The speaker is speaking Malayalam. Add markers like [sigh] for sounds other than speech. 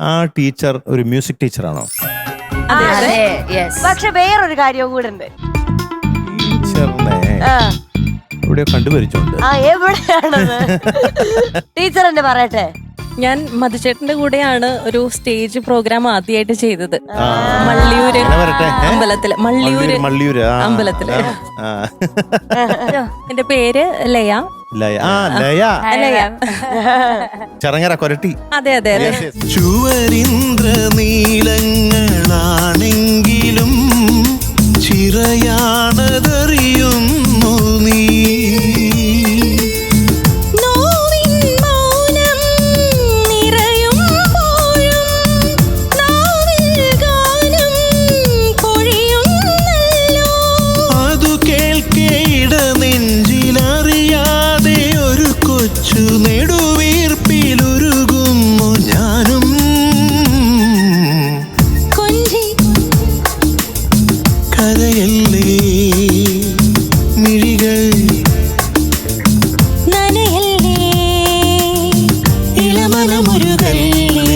ആ ടീച്ചർ ഒരു മ്യൂസിക് ടീച്ചറാണോ? പക്ഷെ വേറൊരു കാര്യവും കൂടെ ഉണ്ട് ടീച്ചറിനെ കണ്ടുപരിച്ചുണ്ട്. ആ എവിടെയാണത്? [laughs] ടീച്ചർ എന്നെ പറയട്ടെ. ഞാൻ മധുചേട്ടന്റെ കൂടെയാണ് ഒരു സ്റ്റേജ് പ്രോഗ്രാം ആദ്യമായിട്ട് ചെയ്തത്. മള്ളിയൂര്? അമ്പലത്തിൽ. മള്ളിയൂര് മള്ളിയൂര് അമ്പലത്തിൽ. എന്റെ പേര് ലയ. ലയ. ആ ലയ. ലയ. ചെറങ്ങര കൊരട്ടി. അതെ അതെ Yes, yes. ചുവരിന്ദ്ര നീലങ്ങളാണെങ്കിലും കരയല്ലേ മിഴികൾ. നനയല്ലേ? ഇളമനമുരുകല്ലേ